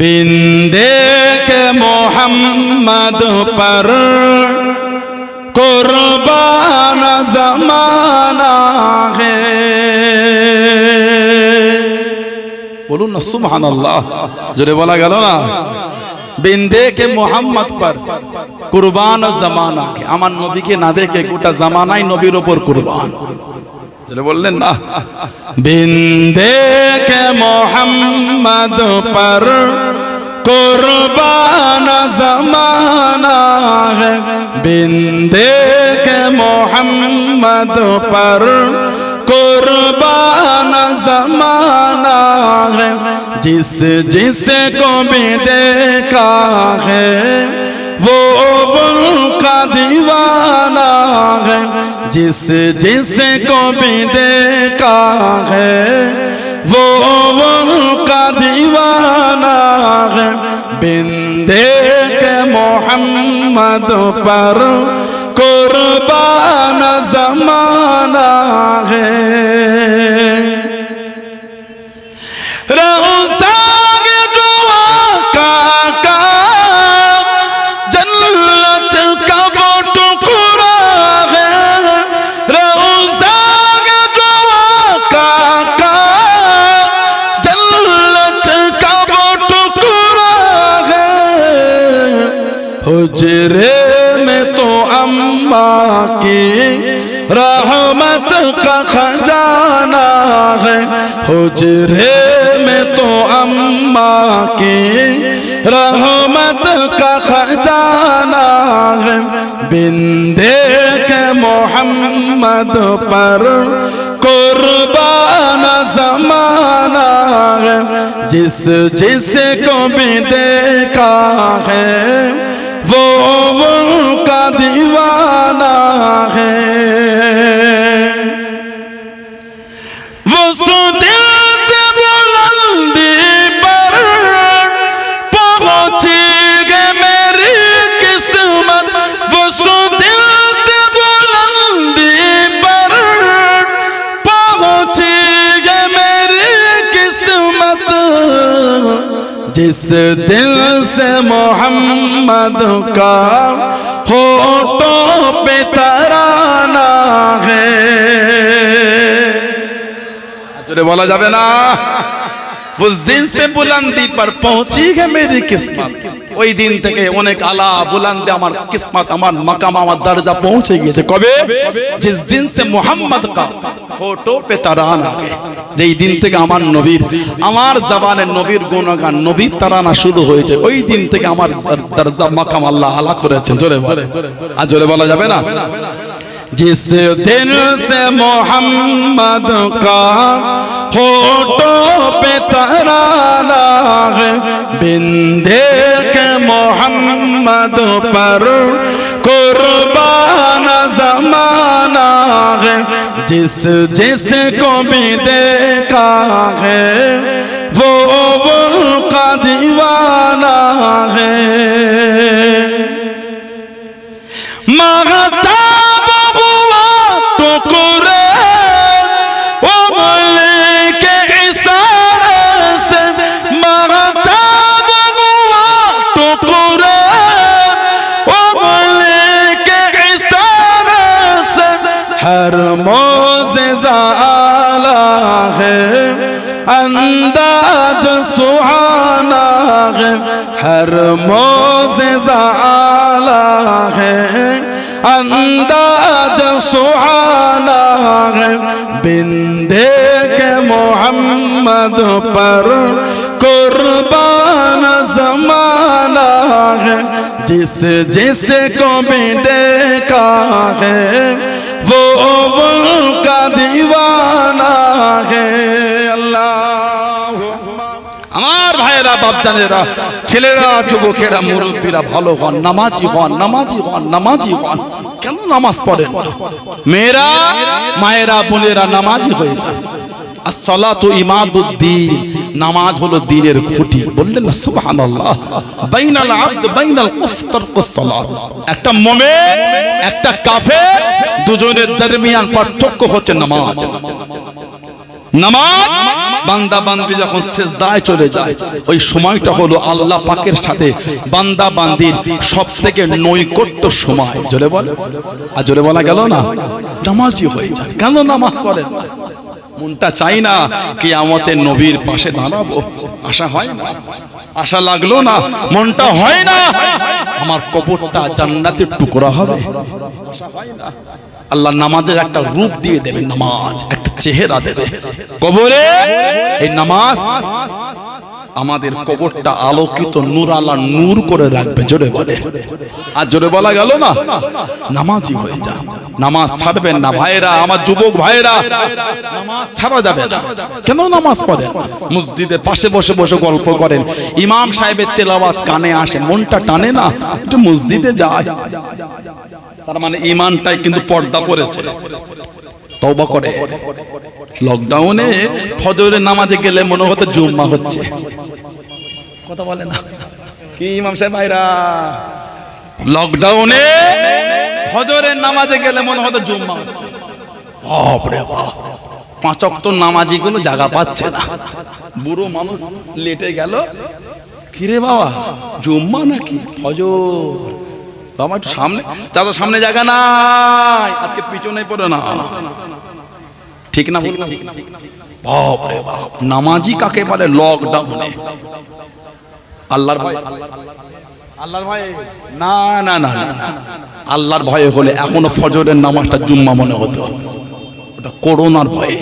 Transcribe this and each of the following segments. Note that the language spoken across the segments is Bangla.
বিন্দে কে মোহাম্মদ পর কুরবান জমানা হে। বলুন না সুবহান আল্লাহ জোরে বলা গেল না? বিন্দে কে মোহাম্মদ পর কুরবান জমানা আমার নবীকে না দেখে গোটা জামানাই নবীর ওপর কুরবান। বললেন না বিন্দে কে মোহাম্মদ পর قربان زمانہ ہے بندے کے محمد پر قربان زمانہ ہے جس جس کو بھی دیکھا ہے وہ وہ जिस जिस को भी देखा है वो उनका दीवाना है बिंदे के मोहम्मद पर कुर्बान जमाना है حجرے میں تو اماں کی رحمت کا خجانہ ہے۔ حجرے میں تو اماں کی رحمت کا خجانہ ہے۔ بندے کے محمد پر قربان زمانہ ہے۔ جس جس کو بھی دیکھا ہے۔ वो उनका दीवाना है वो सुदिल جس دل سے محمد کا ہوتوں پہ ترانہ ہے۔ جنہیں بولا جاوے نا اس دن سے بلندی پر پہنچی ہے میری قسمت۔ ওই দিন থেকে অনেক আলা বুলান্দে আমার কিসমত, আমার মাকাম, আমার দরজা পৌঁছে গিয়েছে। কবে? জিস দিন সে মোহাম্মদ কা ফটো পে তারানা যেই দিন থেকে আমার নবীর, আমার জবানে নবীর গুণগান, নবীর তারানা শুরু হয়েছে, ওই দিন থেকে আমার দরজা মাকাম আল্লাহ আলা করেছেন। জোরে বলে আর জোরে বলা যাবে না? جس دن سے محمد کا ہوٹوں پہ ترانا ہے بندے کے محمد پر قربان زمانہ ہے جس جس کو بھی دیکھا ہے وہ ان کا دیوانہ ہے مغت ہر موزہ آلہ ہے انداز سہانا ہے ہر موزہ آلہ ہے انداز سہانا ہے بندے کے محمد پر قربان زمانہ ہے جس جس کو بھی دیکھا ہے वो उनका दीवाना है अल्लाह আমার ভাইয়েরা বাপজানেরা ছেলেরা যুবকেরা মুরব্বীরা ভালো হন নামাজি হন নামাজি হন নামাজি হন কেন নামাজ পড়েন না? মেয়েরা মায়েরা বোনেরা নামাজি হয়ে যান আসসালাতু ইমাদুদ্দিন নামাজ হলো দ্বীনের খুঁটি। বললেন না বাইনাল আবদ, বাইনাল একটা মুমিন, একটা দুজনের দরমিয়ান পার্থক্য হচ্ছে নামাজ। নামাজ, বান্দা বান্দি যখন সেজদায় চলে যায়, ওই সময়টা হলো আল্লাহ পাকের সাথে বান্দা বান্দির সব থেকে নৈকট্য সময়। জোরে বল। আর জোরে বলা গেল না, নামাজই হয়ে যায়। কেন নামাজ পড়ে? মনটা চাই না কি আমাদের নবীর পাশে দাঁড়াবো। আশা হয় না? আশা লাগল না? মনটা হয় না? আমার কবরটা জান্নাতের টুকরা হবে। আল্লাহ নামাজের একটা রূপ দিয়ে দেবে নামাজ, একটা চেহারা দেবে। কবরে এই নামাজ আমাদের কবরটা আলোকিত নূর আল্লাহ নূর করে রাখবে। জোরে বলে। আর জোরে বলা গেল না? নামাজই হয়ে যা নামাজ ছাড়বেন না ভাইরা আমার যুবক ভাইরা নামাজ ছাড়া যাবে না। কেন নামাজ পড়েন? মসজিদের পাশে বসে বসে গল্প করেন। ইমাম সাহেবের তেলাওয়াত কানে আসে, মনটা টানে না। একটু মসজিদে যায়। তার মানে ইমানটাই কিন্তু পর্দা পড়েছে তওবা করে। লকডাউনে ফজরের নামাজে গেলে মনে হতো জুম্মা হচ্ছে। কথা বলে না। কি ইমাম সাহেব ভাইরা? লকডাউনে ফজরের নামাজে গেলে মনে হতো জুম্মা হচ্ছে। বাপরে বাপ। পাঁচ অক্ট নামাজি কোনো জায়গা পাচ্ছে না। বুড়ো মানুষ লেটে গেল। কিরে বাবা জুম্মা নাকি? ফজর। বাবা একটু সামনে। চাচা সামনে জায়গা নাই। আজকে পিছনে পড়ে না। ঠিক না বললাম বাপ রে বাপ নামাজি কাকে বলে? লকডাউনে আল্লাহর ভয়। আল্লাহর ভয়ে? না না না না না। আল্লাহর ভয়ে হলে এখনও ফজরের নামাজটা জুম্মা মনে হতো। ওটা করোনার ভয়ে।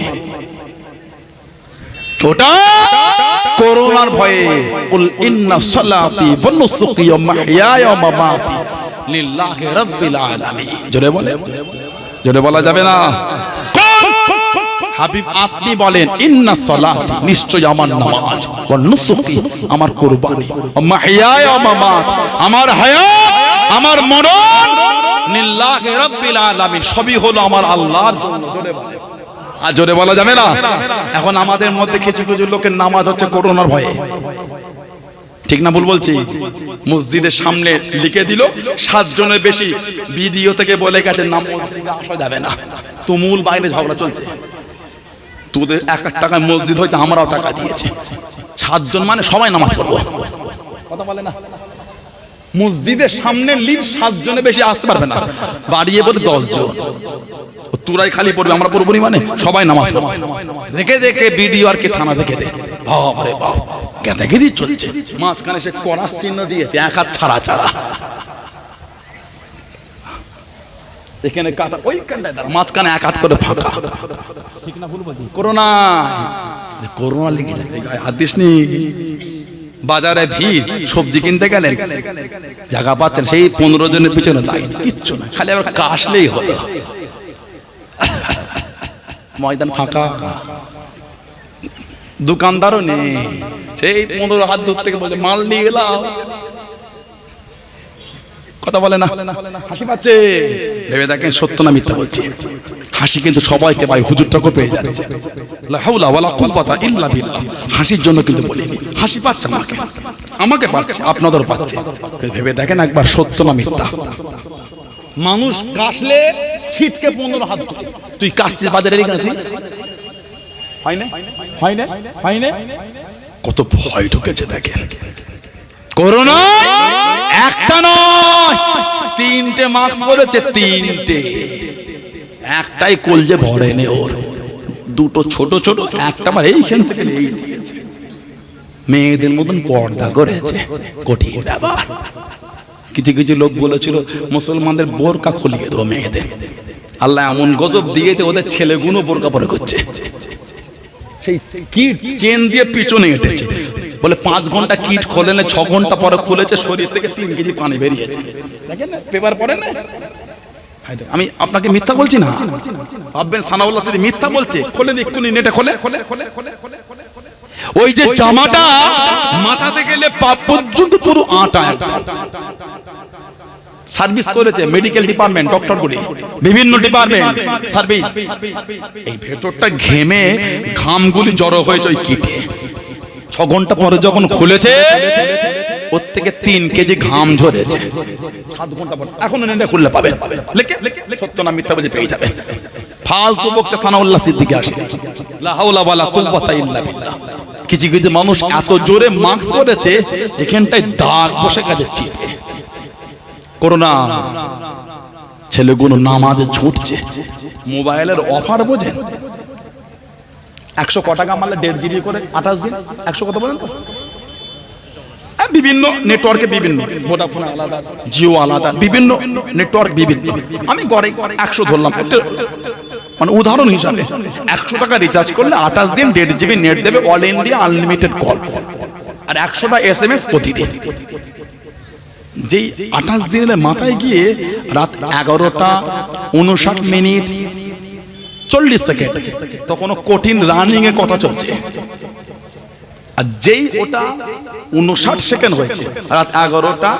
ওটা করোনার ভয়ে। কুল ইন্না সালাতি ওয়া নুসুকি ওয়া মাহইয়ায়া ওয়া মামাতি। আলামিন। জোরে জোরে বলা যাবে না। হাবিব, আপনি বলেন, ইন্না নিশ্চয় আমার নামাজ। ওয়া নুসুকি, আমার কুরবানি। ওয়া ওয়া মামাত। আমার হায়াত আমার মরণ লিল্লাহি রাব্বিল আলামিন। সবই হলো আমার আল্লাহর জন্য। আর জোরে বলা যাবে না? এখন আমাদের মধ্যে কিছু কিছু লোকের নামাজ হচ্ছে করোনার ভয়ে। ঠিক না ভুল বলছি? মসজিদের সামনে লিখে দিল, সাতজনের বেশি বিডিও থেকে বলে গেছে নাম আসা যাবে না। তুমুল বাইরে ঝগড়া চলছে। তোদের এক এক টাকায় মসজিদ হয়েছে, আমরাও টাকা দিয়েছি। সাতজন মানে সবাই নামাজ পড়ব। কথা বলে না। মসজিদের সামনে লিফ সাতজনে বেশি আসতে পারবে না। বাড়িয়ে বলে দশ জন ও তুরাই খালি পড়বে আমরা পড়ব নি মানে? সবাই নামাজ দেখে দেখে বিডিও আর কে থানা দেখে দে। বাপ গেদি চলছে। মাঝখানে সে চিহ্ন দিয়েছে এক হাত ছাড়া ছাড়া। এখানে কাটা ওইখানটায় দাঁড়া মাঝখানে এক হাত করে ফাঁকা। ঠিক না ভুল করোনা। যায়। দিসনি? বাজারে ভিড় সবজি কিনতে গেলেন। জায়গা পাচ্ছেন সেই পনেরো জনের পিছনে লাইন। কিচ্ছু না খালি আবার কাশলেই হলো। ময়দান ফাঁকা। দোকানদারও নেই। সেই পনেরো হাত দূর থেকে বলছে মাল নিয়ে গেলাম। কথা বলে না। হাসি পাচ্ছে। ভেবে দেখেন সত্য না মিথ্যা বলছি। হাসি কিন্তু সবাইকে ভাই হুজুর ঠাকুর পেয়ে যাচ্ছে। লা ওয়ালা কুওয়াতা ইল্লা বিল্লাহ। হাসির জন্য কিন্তু বলিনি। হাসি পাচ্ছে আমাকে। আমাকে পাচ্ছে আপনাদেরও পাচ্ছে। ভেবে দেখেন একবার সত্য না মিথ্যা। মানুষ কাশলে ছিটকে পনেরো হাত তুই কাশছিস বাজারে এখানে তুই? হয় না? হয় না? হয় না? কত ভয় ঢুকেছে দেখেন। করোনা একটা নয় তিনটে মাস্ক পরেছে তিনটে। একটাই কলজে ভরে নে ওর। দুটো ছোট ছোট একটা আমার এইখান থেকে এই দিয়েছে। মেয়েদের মতন পর্দা করেছে। কঠিন ব্যাপার। কিছু কিছু লোক বলেছিল মুসলমানদের বোরকা খুলিয়ে দেবো মেয়েদের। আল্লাহ এমন গজব দিয়েছে ওদের ছেলেগুলো বোরকা পরে করছে সেই কিট চেন দিয়ে পিছনে হেঁটেছে। বলে পাঁচ ঘণ্টা কিট খোলে না ছ ঘণ্টা পরে খুলেছে শরীর থেকে তিন কেজি পানি বেরিয়েছে। দেখেন না পেপার পড়েন না? আমি আপনাকে মিথ্যা বলছি না? ভাববেন সানাউল্লাহ মিথ্যা বলছে। খোলেন এক্ষুনি নেটে খোলে খোলে খোলে খোলে, খোলে। ওই যে জামাটা মাথা থেকে গেলে পা পর্যন্ত পুরো আটা সার্ভিস করেছে মেডিকেল ডিপার্টমেন্ট ডক্টর গুলি বিভিন্ন ডিপার্টমেন্ট। সার্ভিস। এই ভেতরটা ঘেমে ঘামগুলি জড়ো হয়েছে ওই কিটে। ছ ঘণ্টা পরে যখন খুলেছে ওর থেকে তিন কেজি ঘাম ঝরেছে। সাত ঘণ্টা পর। এখন নেটে খুললে পাবেন। লেখে সত্য না মিথ্যা বুঝে পেয়ে যাবেন। ফালতু বকতে সানাউল্লাহ সিদ্দিকী আসে। লা হাওলা ওয়ালা কুওয়াতা ইল্লা বিল্লাহ। কিছু কিছু মানুষ এত জোরে মাস্ক পরেছে এখানটায় দাগ বসে গেছে চিপে। করোনা ছেলেগুলো নামাজে ছুটছে মোবাইলের অফার বোঝেন? একশো ক টাকা মারলে দেড় জিবি করে আঠাশ দিন একশো কত বলেন তো? হ্যাঁ, বিভিন্ন নেটওয়ার্কে বিভিন্ন। ভোডাফোন আলাদা জিও আলাদা বিভিন্ন নেটওয়ার্ক বিভিন্ন। আমি গড়ে একশো ধরলাম। একটা মানে উদাহরণ হিসাবে, একশো টাকা রিচার্জ করলে আঠাশ দিন দেড় জিবি নেট দেবে অল ইন্ডিয়া আনলিমিটেড কল আর একশোটা এস এম এস প্রতিদিন। যেই আঠাশ দিনের মাথায় গিয়ে রাত এগারোটা উনষাট মিনিট, চল্লিশ সেকেন্ড তখন কঠিন রানিং এ কথা চলছে। আর যেই ওটা উনষাট সেকেন্ড হয়েছে, রাত এগারোটা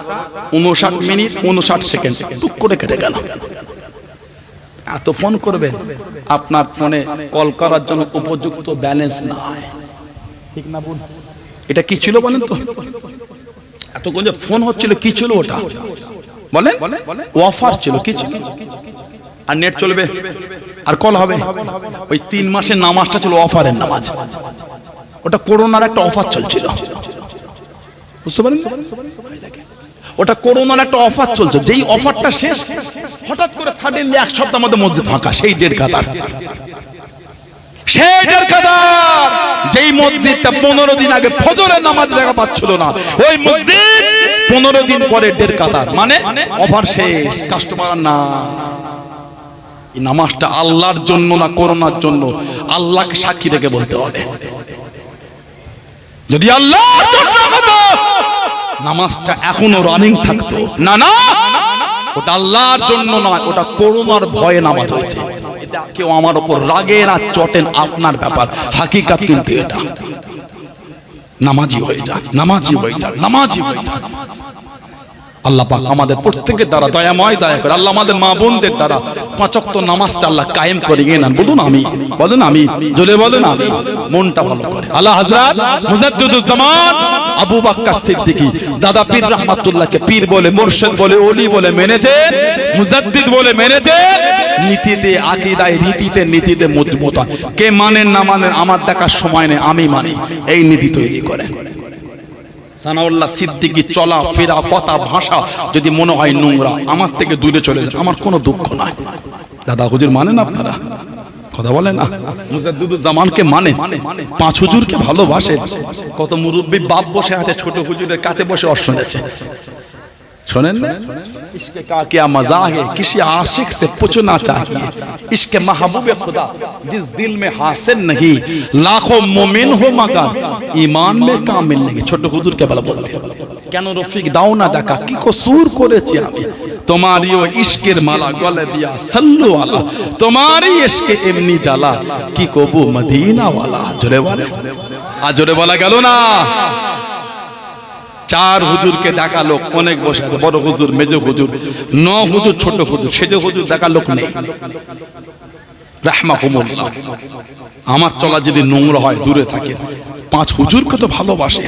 উনষাট মিনিট, উনষাট সেকেন্ড, টুক করে কেটে গেল। এত ফোন করবেন? আপনার ফোনে কল করার জন্য উপযুক্ত ব্যালেন্স নাই। ঠিক না বোন? এটা কি ছিল বলেন তো? এতক্ষণ যে ফোন হচ্ছিল কি ছিল ওটা? বলেন? অফার ছিল কি ছিল? আর নেট চলবে? আর কল হবে? ওই তিন মাসের নামাজটা ছিল অফারের নামাজ। ওটা করোনার একটা অফার চলছিল। বুঝতে পারেন ওটা করোনার একটা অফার চলছে। যেই অফারটা শেষ, হঠাৎ করে সাডেনলি এক সপ্তাহ মধ্যে মসজিদ ফাঁকা, সেই দেড় কাতার। সেই যেই মসজিদটা পনেরো দিন আগে ফজরের নামাজ দেখা পাচ্ছিল না, ওই মসজিদ পনেরো দিন পরে মানে অফার শেষ কাস্টমার না। এই নামাজটা আল্লাহর জন্য না করোনার জন্য? আল্লাহকে সাক্ষী রেখে বলতে হবে। যদি আল্লাহর জন্য নামাজটা এখনও রানিং থাকতো। না না, ওটা আল্লাহর জন্য নয়, ওটা করোনার ভয়ে নামাজ হয়েছে। কেউ আমার ওপর রাগে না চটেন, আপনার ব্যাপার। হাকিকাত কিন্তু এটা। নামাজি হয়ে যায় নামাজি হয়ে যায় নামাজি হয়ে যান। আল্লাহ পাক আমাদের প্রত্যেকের দ্বারা দয়াময় দয়া করে, আল্লাহ আমাদের মা বোনদের দ্বারা পাঁচক্ত নামাজটা আল্লাহ কায়েম করিয়ে নেন। বলুন আমি বলেন আমি জলে বলেন আমি মনটা ভালো করে। আল্লাহ হযরত মুজাদ্দিদুজ্জামান আবু বাক্কার সিদ্দিকী, দাদা পীর রহমাতুল্লাহকে পীর বলে, মুর্শিদ বলে, ওলি বলে মেনেছে মুজাদ্দিদ বলে মেনেছে নীতিতে, আকীদায়, রীতিতে, নীতিতে মজবুত। কে মানেন না মানেন আমার দেখার সময় নেই, আমি মানি। এই নীতি তৈরি করেন। সানাউল্লাহ সিদ্দিকি চলা, ফেরা, কথা, ভাষা যদি মনে হয় নোংরা, আমার থেকে দূরে চলে যায় আমার কোনো দুঃখ নাই। দাদা হুজুর মানেন আপনারা? কথা বলেন না? মুজাদ্দুদুল জামানকে মানে পাঁচ হুজুরকে ভালোবাসে। কত মুরব্বী বাপ বসে আছে ছোট হুজুরের কাছে বসে অশ্ব শুনেছে শোনেন কিসি আশিক সে পুছনা চাহিয়ে। ইশকে মাহবুব খুদা, জিস দিল মে হাসিল নহি। লাখো মুমিন হো মগর, ঈমান মে কামিল নহি। ছোট হুজুর কে বলা বলতে কেন রফিক দাও না দেখা, কি কসুর করেছি আমি? তোমারই ও ইশকের মালা গলে দিয়া, সল্লু আলা। তোমারই ইশকে এমনি জ্বালা, কি কবু মদিনাওয়ালা জোরে বলে। আর জোরে বলা গেল না। চার হুজুরকে ডাকা লোক, অনেক বসে আছে বড় হুজুর, মেজ হুজুর, ন হুজুর, ছোট হুজুর, সেজ হুজুর দেখা লোক নেই। রাহমাহুমুল্লাহ। আমার চলা যদি নোংরা হয়, দূরে থাকে পাঁচ হুজুরকে তো ভালোবাসে।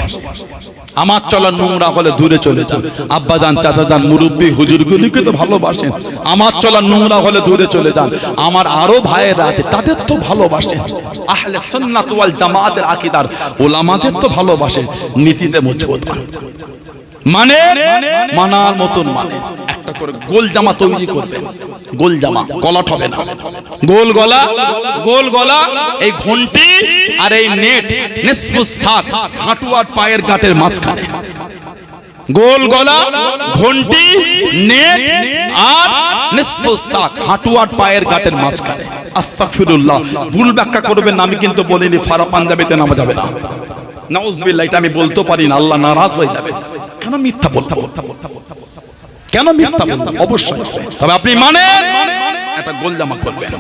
আমার চলা নোংরা হলে দূরে চলে যান। আব্বা যান, চাচা যান, মুরব্বী, হুজুরগুলিকে তো ভালোবাসেন। আমার চলা নোংরা হলে দূরে চলে যান। আমার আরও ভাইয়েরা আছে, তাদের তো ভালোবাসেন। আহলে সুন্নাত ওয়াল জামাতের আকীদার ওলামাদের তো ভালোবাসেন। নীতিতে মজবুত। মানে মানার মতন মানে। একটা করে গোল জামা তৈরি করবেন। গোল জামা গলাট হবে না। গোল গলা গোল গলা। এই ঘন্টি আর এই নেট নিসফুস সাত হাঁটু আর পায়ের গাঁটের মাঝখানে। গোল গলা ঘন্টি নেট আর নিসফুস সাত হাঁটু আর পায়ের গাঁটের মাঝখানে। আস্তাগফিরুল্লাহ ভুল ব্যাখ্যা করবেন আমি কিন্তু বলিনি ফারা পাঞ্জাবিতে নামা যাবে না। নাউজুবিল্লাহ এটা আমি বলতে পারি না আল্লাহ নারাজ হয়ে যাবে। কেন মিথ্যা বলব কেন মিথ্যা বলব অবশ্যই। তবে আপনি মানেন। একটা গোল জামা করবেন।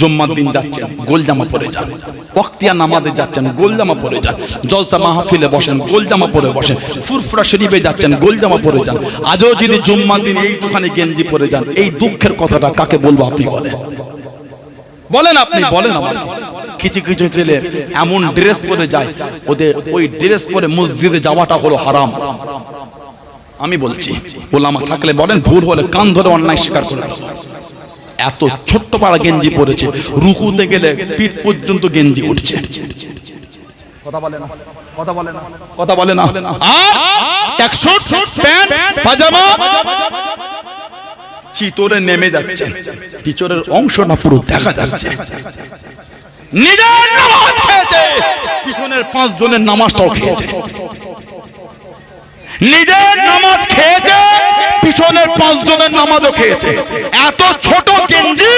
জুম্মার দিন যাচ্ছেন গোল জামা পরে যান। ওয়াক্তিয়া নামাজে যাচ্ছেন গোল জামা পরে যান। জলসা মাহফিলে বসেন গোল জামা পরে বসেন। ফুরফুরা শরীফে যাচ্ছেন গোল জামা পরে যান। আজও যদি জুম্মার দিন এইটুখানি গেঞ্জি পরে যান এই দুঃখের কথাটা কাকে বলব আপনি বলেন? বলেন আপনি বলেন আমাকে। কিছু কিছু ছেলে, এমন ড্রেস পরে যায়, ওদের ওই ড্রেস পরে মসজিদে যাওয়াটা হলো হারাম। আমি বলছি, ওলামা থাকলে বলেন, ভুল হলে কান ধরে অন্যায় স্বীকার করে এত ছোট্ট পাড়া গেঞ্জি পরেছে রুকুতে গেলে পিঠ পর্যন্ত গেঞ্জি উঠছে। কথা বলে না, কথা বলে না, কথা বলে না। ট্যাক্সুট প্যান্ট, পাজামা। চিতরে নেমে যাচ্ছে পিছনের অংশটা পুরো দেখা যাচ্ছে। নিজের নামাজ খেয়েছে। পিছনের পাঁচ জনের নামাজটাও খেয়েছে। নিজের নামাজ খেয়েছে পিছনের পাঁচ জনের নামাজও খেয়েছে। এত ছোট গেঞ্জি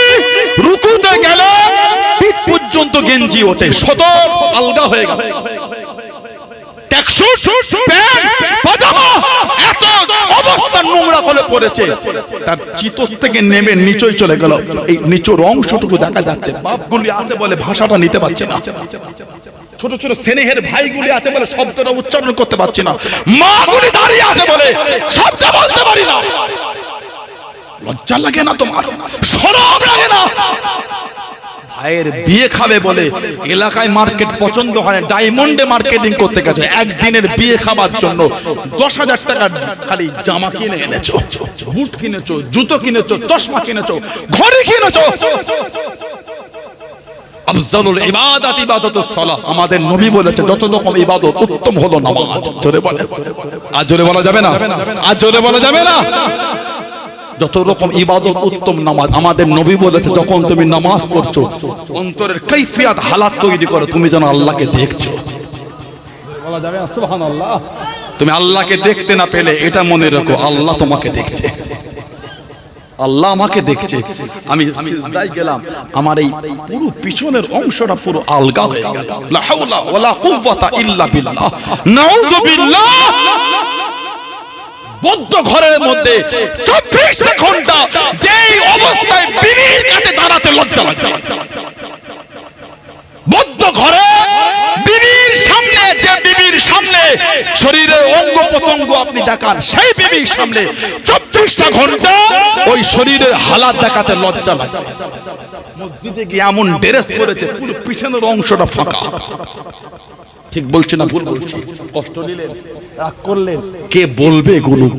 রুকুতে গেলে পিঠ পর্যন্ত গেঞ্জি ওঠে। সদর আলগা হয়ে গেল। প্যান্ট, অবস্থা নোংরা করে পড়েছে। তার চিতর থেকে নেমে নিচই চলে গেল। এই নিচুর অংশটুকু দেখা যাচ্ছে। বাপগুলি আছে বলে ভাষাটা নিতে পারছে না। ছোট ছোট স্নেহের ভাইগুলি আছে বলে শব্দটা উচ্চারণ করতে পারছি না। মাগুলি দাঁড়িয়ে আছে বলে শব্দ বলতে পারি না। লজ্জা লাগে না তোমার? শরম লাগে না। ভাইয়ের বিয়ে খাবে বলে এলাকায় মার্কেট পছন্দ হয় ডায়মন্ডে মার্কেটিং করতে গেছে। একদিনের বিয়ে খাবার জন্য দশ হাজার টাকা খালি জামা কিনে এনেছো, বুট কিনেছো, জুতো কিনেছো, চশমা কিনেছো, ঘড়ি কিনেছো। আমাদের যত রকম ইবাদত উত্তম হলো নামাজ। জোরে বলে আর বলা যাবে না? আর বলা যাবে না? যত রকম ইবাদত উত্তম নামাজ, আমাদের নবী বলেছে, যখন তুমি নামাজ পড়ছো, অন্তরের কৈফিয়াত হালাত তৈরি করো, তুমি যেন আল্লাহকে দেখছ। তুমি আল্লাহকে দেখতে না পেলে, এটা মনে রাখো, আল্লাহ তোমাকে দেখছে। আল্লাহ আমাকে দেখছে। আমি সিজদায় গেলাম, আমার এই পুরো পিছনের অংশটা পুরো আলগা হয়ে গেল। লা হাওলা ওয়ালা কুওয়াতা ইল্লা বিল্লাহ। নাউযু বিল্লাহ! বদ্ধ ঘরের মধ্যে চব্বিশ ঘণ্টা যেই অবস্থায় বিবির কাছে দাঁড়াতে লজ্জা লাগে বদ্ধ ঘরে বিবির সামনে যে বিবির সামনে শরীরের অঙ্গ প্রত্যঙ্গ আপনি দেখান সেই বিবির সামনে চব্বিশটা ঘণ্টা ওই শরীরের হালাত দেখাতে লজ্জা লাগে মসজিদে গিয়ে এমন ড্রেস পরেছে পুরো পিছনের অংশটা ফাঁকা। ঠিক বলছি না ভুল বলছি? কষ্ট দিলেন রাগ করলেন। কে বলবে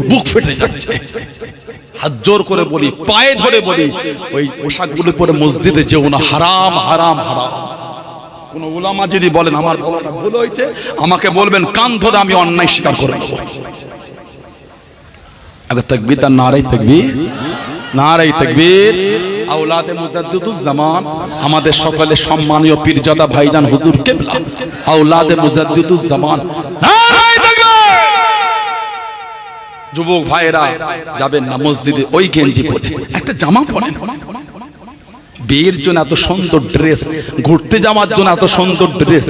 বুক ফেটে যাচ্ছে। হাত জোর করে বলি, পায়ে ধরে বলি, ওই পোশাকগুলো পরে মসজিদে যেও না। হারাম হারাম হারাম। কোন উলামা যদি বলেন, আমার ভুল হয়েছে, আমাকে বলবেন, কান ধরে আমি অন্যায় স্বীকার করে নেব। আগে তকবির তার নারাই তকবির নারাই তকবীর। আওলাদে মুজাদ্দিদুজ জামান, আমাদের সকলে সম্মানীয় পীরজাদা ভাইজান হুজুর কেবলা। আওলাদে মুজাদ্দিদুজ জামান নারাই যুবক ভাইরা যাবেন না মসজিদে ওই গেঞ্জি পরে। একটা জামা পরেন। বিয়ের জন্য এত সুন্দর ড্রেস ঘুরতে যাওয়ার জন্য এত সুন্দর ড্রেস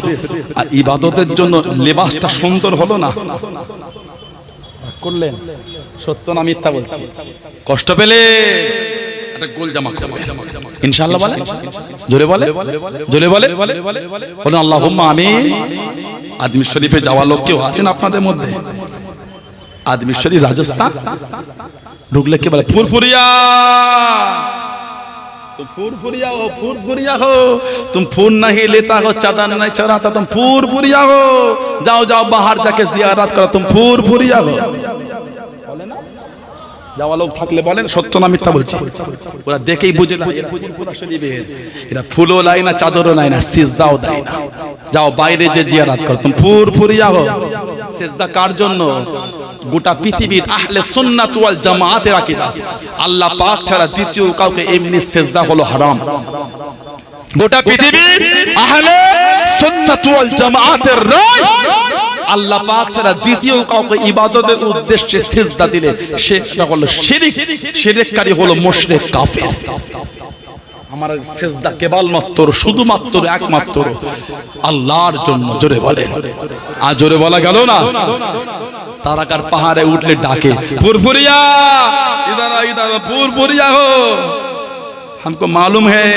আর ইবাদতের জন্য লেবাসটা সুন্দর হলো না। করলেন? সত্য না মিথ্যা বলছি? কষ্ট পেলে একটা গোল জামা ইনশাআল্লাহ বলে? জোরে বলে? জোরে বলে? বলুন আল্লাহুম্মা আমি আদমি শরীফে যাওয়া লোক কেউ আছেন আপনাদের মধ্যে? আদমি শরীফ রাজস্থান ঢুকলে কে বলে ফুরফুরিয়া तुम फुरफुरिया हो फुरफुरिया हो तुम फूल नहीं लेता हो चादर नहीं चढ़ाता तुम फुरफुरिया हो जाओ जाओ बाहर जाके जियारत करो तुम फुरफुरिया हो যাওয়া লোক থাকলে বলেন সত্য না মিথ্যা বলছি ওরা দেখেই বুঝে না এরা ফুরফুরা শরীফের এরা ফুলও লাই না চাদরও নাই না সিজদাও দেয় না যাও বাইরে যে জিয়ারাত করো তুমি ফুরফুরিয়া হো সিজদা কার জন্য গোটা পৃথিবীর আহলে সুন্নাত ওয়াল জামাতের আকীদা। আল্লাহ পাক ছাড়া দ্বিতীয় কাউকে এমনি সিজদা হলো হারাম। গোটা পৃথিবীর আহলে সুন্নাত ওয়াল জামাতের রায়। আল্লাহ পাক ছাড়া দ্বিতীয় কাউকে ইবাদতের উদ্দেশ্যে সিজদা দিলে সেটা হলো শিরিক। শিরিককারী হলো মুশরিক কাফের। আমার সেজদা কেবলমাত্র শুধুমাত্র একমাত্র আল্লাহর জন্য জোরে বলে আর জোরে বলা গেল না তারাকার পাহাড়ে উঠলে ডাকে ফুরফুরিয়া ইধার আ, ইধার আ, ফুরফুরিয়া हो हमको मालूम है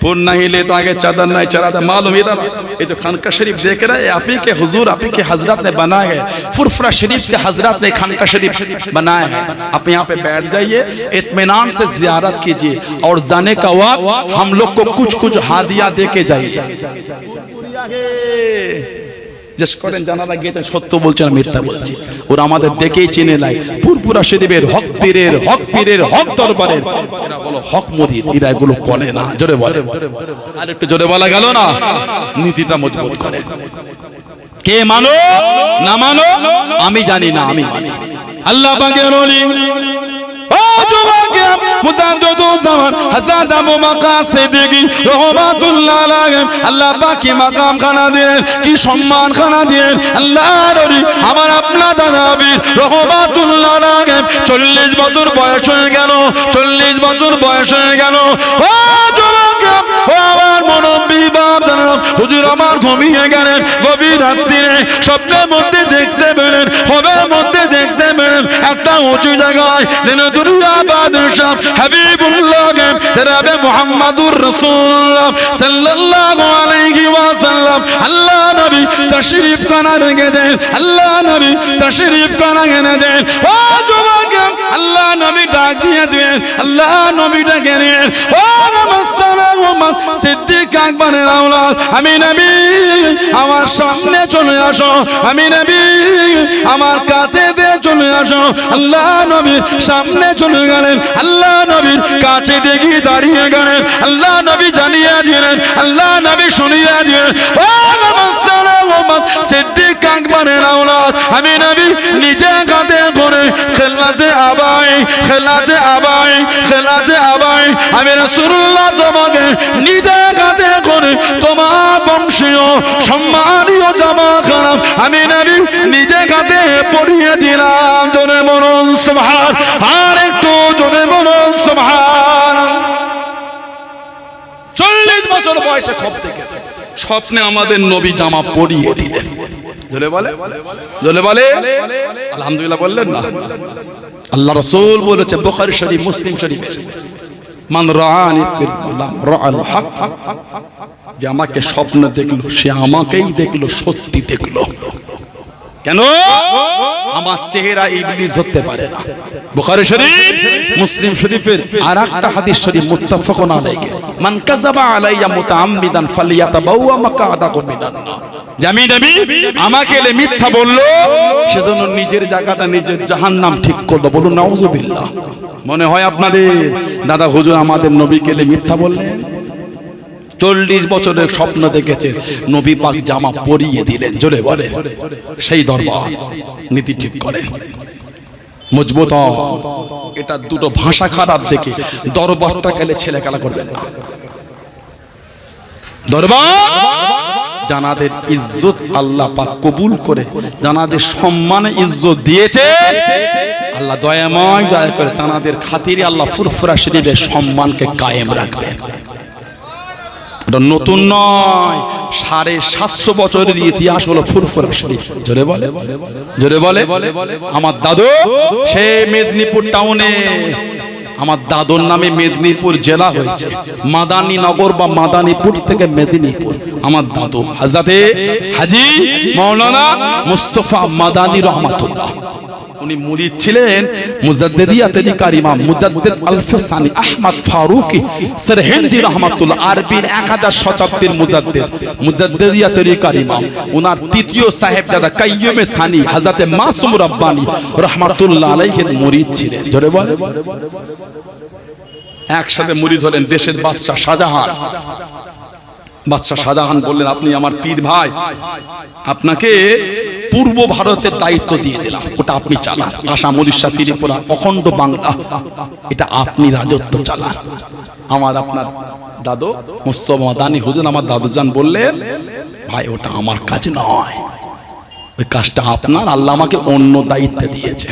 پھول نہیں لیتا آگے چادر نہیں چڑھاتا معلوم ادھر یہ جو خانکہ شریف دیکھ رہے ہے آپ ہی کے حضور، آپ ہی کے حضرت نے بنا گئے فرفرہ شریف کے حضرت نے خانقاہ شریف بنایا ہے آپ یہاں پہ بیٹھ جائیے، اطمینان سے زیارت کیجیے۔ اور جانے کا وقت ہم لوگ کو کچھ کچھ حادیہ دے کے جائیے۔ জিজ্ঞেস করেন জানারা গিয়েছেন সত্য বলছে না মিথ্যা বলছে। ওরা আমাদের দেখেই চিনে নাই। পুরপুরা শরীফের হক পীরের হক পীরের, হক দরবারের। এরা বলো, হক মদির এরা এগুলো বলে না, জোরে বলে। আর একটু জোরে বলা গেল না? নীতিটা মজবুত করে। কে মানো, না মানো? আমি জানি না, আমি মানি। আল্লাহ পাকের যুবকে মুজাদ্দিদুজ্জামান হাসান আবু মাকাসিদি রহমাতুল্লাহ আলাইহি আল্লাহ পাক মাকাম খানা দিলেন কি সম্মান খানা দিলেন আল্লাহ নবী আমার আপনার দাদাবি রহমাতুল্লাহ আলাইহি 40 বছর বয়স হয়ে গেল 40 বছর বয়স হয়ে গেল ও যুবকে ও আমার মনবী বাপ দানাম হুজুর আমার ঘুমিয়ে গেলেন গভীর রাত্রিরে স্বপ্নের মধ্যে দেখতে পেলেন হবের মধ্যে দেখতে পেলেন একটা উঁচু জায়গায় দিন দুর্গা বাদশাহ হাবিবুল্লাহ তেরাবে মুহাম্মাদুর রাসূলুল্লাহ সাল্লাল্লাহু আলাইহি ওয়াসাল্লাম। আল্লাহ নবী তাশরীফ কানা রেখেছেন আল্লাহ নবী তাশরীফ কানা এনেছেন ও যুবক আল্লাহ নবী ডাক দিয়ে দিলেন আল্লাহ নবী ডাকে নিলেন ও নমস্সালাম সিদ্দিক আকবরের আওলাদ। আমি নবী, আমার সামনে চলে আসো। আমি নবী, আমার কাছে দিয়ে চলে আসো। আল্লাহ নবীর সামনে চলে গেলেন। আল্লাহ নবীর কাছে দেখি দাঁড়িয়ে গেলেন। আল্লাহ নবী জানিয়ে দিলেন। আল্লাহ নবী শুনিয়ে দিলেন। ও নমস্সালাম সিদ্দিক আকবরের আওলাদ। আমি নবী নিজে কাঁধে করে খেলাতে আবাই খেলাতে আবাই খেলাতে আবাই। আমি রাসূলুল্লাহ তোমাকে নিজে কাঁধে করে তোমার বংশীয় সম্মানীয় জামা খারাপ আমি নবী নিজে কাঁধে পরিয়ে দিলাম। জোরে মরণ সুবহান। আর একটু জোরে মরণ সুবহান। চল্লিশ বছর বয়সে দেখেছে স্বপ্নে আমাদের নবী জামা পরিয়ে দিলেন। জলে বলে? জলে বলে? আলহামদুলিল্লাহ বললেন না। আল্লাহ রসুল বলেছে, বুখারী শরীফ, মুসলিম শরীফ মান হক যে আমাকে স্বপ্ন দেখল, সে আমাকেই দেখল, সত্যি দেখল। কেন? আমার চেহারা ইবলিস হতে পারে না। বুখারী শরীফ? মুসলিম শরীফের আরেকটা হাদিস শরীফ মুত্তাফাকুন আলাইহি। মান কাযাবা আলাইয়া মুতাআম্মিদান ফালিয়াতাবাওয়া মাকআদাহু মিনান জামি নবী আমাকে এলে মিথ্যা বলল, সেজন্য নিজের জায়গাটা নিজের জাহান্নাম ঠিক করল, বলুন নাউজুবিল্লাহ। মনে হয় আপনাদের, দাদা হুজুর আমাদের নবীকে এলে মিথ্যা বললেন? চল্লিশ বছরের স্বপ্ন দেখেছেন, নবী পাক জামা পরিয়ে দিলেন, জোরে বলে সেই দরবার, নীতি ঠিক করে মজবুত এটা দুটো ভাষা খারাপ দেখে দরবারটা গেলে ছেলে খেলা করবেন না। দরবার? জানাদের ইজ্জত আল্লাহ পাক কবুল করে, জানাদের সম্মানে ইজ্জত দিয়েছে। আল্লাহ দয়াময় দয়া করে তানাদের খাতিরে আল্লাহ ফুরফুরা শরীফের সম্মানকে কায়েম রাখবেন। নতুন নয়। সাড়ে সাতশো বছরের ইতিহাস হলো ফুরফুরা শরীফ। জোরে বলে। জোরে বলে। আমার দাদু, সে মেদিনীপুর টাউনে। আমার দাদুর নামে মেদিনীপুর জেলা হয়েছে। মাদানী নগর বা মাদানীপুর থেকে মেদিনীপুর। আমার দাদু হাজাতে হাজি মৌলানা মুস্তফা মাদানী রহমাতুল্লাহ। উনি মুরিদ ছিলেন, মুজাদ্দিদিয়া তরিকার ইমাম মুজাদ্দিদ আলফাসানি আহমদ ফারুকি সরহিন্দি রহমাতুল্লাহ আরবির এক হাজার শতাব্দীর মুজাদ্দিদ, মুজাদ্দিদিয়া তরিকার ইমাম। উনার তৃতীয় সাহেব দাদা কাইয়ুমে সানি হাজাতে মাসুম রব্বানি রহমাতুল্লাহ আলাইহির মুরিদ ছিলেন। জোরে বলে একসাথে মুরিদ হলেন দেশের বাদশাহ শাহজাহান। বাদশাহ শাহজাহান বললেন, আপনি আমার পীর ভাই। আপনাকে পূর্ব ভারতের দায়িত্ব দিয়ে দিলাম। ওটা আপনি চালান। আসাম উড়িষ্যা, ত্রিপুরা, অখণ্ড বাংলা, এটা আপনি রাজত্ব চালান। আমার আপনার দাদু, মুস্তফা দানি হুজুর আমার দাদুজান বললেন, ভাই, ওটা আমার কাজ নয়। ওই কাজটা আপনার, আল্লাহ আমাকে অন্য দায়িত্বে দিয়েছে।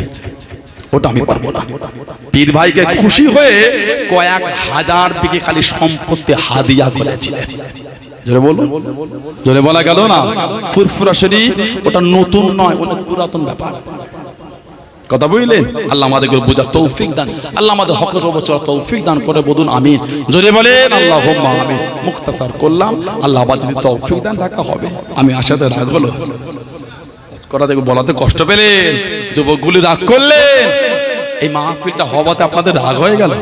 ওটা আমি পারব না। পীর ভাইকে খুশি হয়ে কয়েক হাজার বিঘে খালি সম্পত্তি হাদিয়া করেছিলেন। জোরে বলুন। জোরে বলা গেল না? ফুরফুরা শরীফ ওটা নতুন নয় অনেক পুরাতন ব্যাপার। কথা বুঝলেন? আল্লাহ আমাদেরকে বোঝার তৌফিক দান। আল্লাহ আমাদের হকের বছর তৌফিক দান করে বলুন আমিন। জোরে বলেন আল্লাহ আমি মুক্তাসার করলাম আল্লাহ আবার যদি তৌফিক দান দেখা হবে। আমি আশাতে রাগ হলো। কথা দেখো বলাতে কষ্ট পেলেন, যুবকগুলি রাগ করলেন। এই মাহফিলটা হওয়াতে আপনাদের রাগ হয়ে গেল?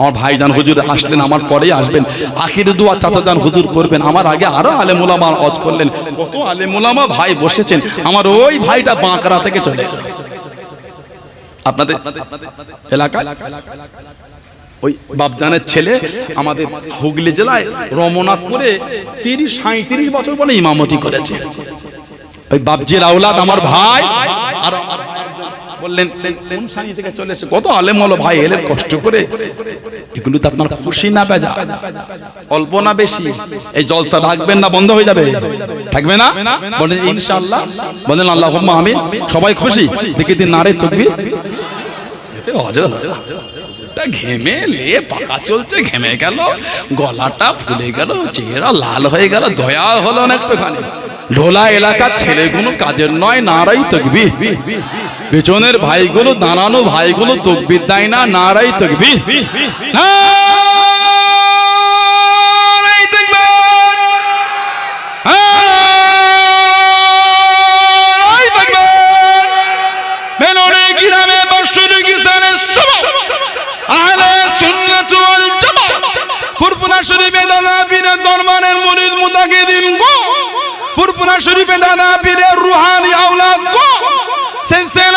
আমার ভাইজান হুজুর আসলেন, আমার পরেই আসবেন। আখির দুয়া চাচা চাচাজান হুজুর করবেন। আমার আগে আরও আলেমুলামা অজ করলেন। কত আলেমুলামা ভাই বসেছেন। আমার ওই ভাইটা বাঁকড়া থেকে চলে আপনাদের এলাকায়? ওই বাপজানের ছেলে আমাদের হুগলি জেলায় রমনাথপুরে তিরিশ সাঁত্রিশ বছর বলে ইমামতি করেছে। ওই বাপজির আওলাদ আমার ভাই। আর কত আলেম ভাই কষ্ট করে। আপনার খুশি না বেজা? অল্প না বেশি? এই জলসা রাখবেন না, বন্ধ হয়ে যাবে। থাকবে না? বলেন, ইনশাআল্লাহ। বলেন আল্লাহ আমিন। সবাই খুশি? দেখে দিন নারে তকবীর। এতে অজর। তা ঘেমে লে পাকা চলছে, ঘেমে গেল, গলাটা ফুলে গেল, চেহারা লাল হয়ে গেল, দয়া হলো না একটুখানি। ঢোলা এলাকার ছেলেগুলো কাজের নয়, নারাই তকবি পেছনের ভাইগুলো, দাঁড়ানো ভাইগুলো তকবির দেয় না, নারাই তকবি নারাই দাদা পীরের রুহানি আওলাদ গো। সিলসিলা